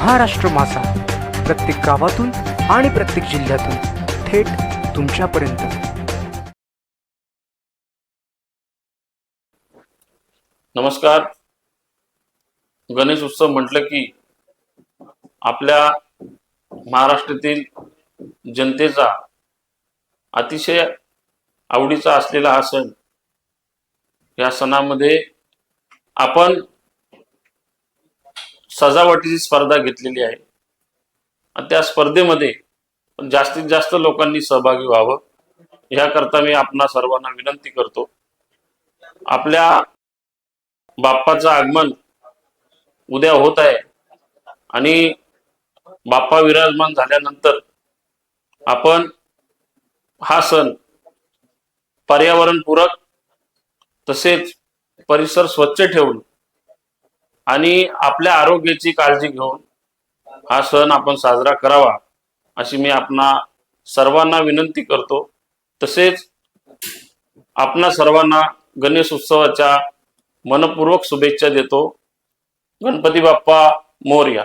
महाराष्ट्र मासा प्रत्येक गावातून आणि प्रत्येक जिल्ह्यातून थेट तुमच्यापर्यंत. नमस्कार. गणेश उत्सव म्हटलं की आपल्या महाराष्ट्रातील जनतेचा अतिशय आवडीचा असलेला हा सण. या सणामध्ये आपण सजावटीची स्पर्धा घेतलेली आहे. आणि त्या स्पर्धेमध्ये जास्तीत जास्त लोकांनी सहभागी व्हावं. ह्याकरता मी आपणा सर्वांना विनंती करतो. आपल्या बाप्पाचं आगमन उद्या होत आहे. आणि बाप्पा विराजमान झाल्यानंतर आपण हा सण पर्यावरणपूरक तसेच परिसर स्वच्छ ठेवून आणि आपल्या आरोग्याची काळजी घेऊन हा सण आपण साजरा करावा अशी मी आपणा सर्वांना विनंती करतो. तसेच आपणा सर्वांना गणेश उत्सवाच्या मनपूर्वक शुभेच्छा देतो. गणपती बाप्पा मोर्या.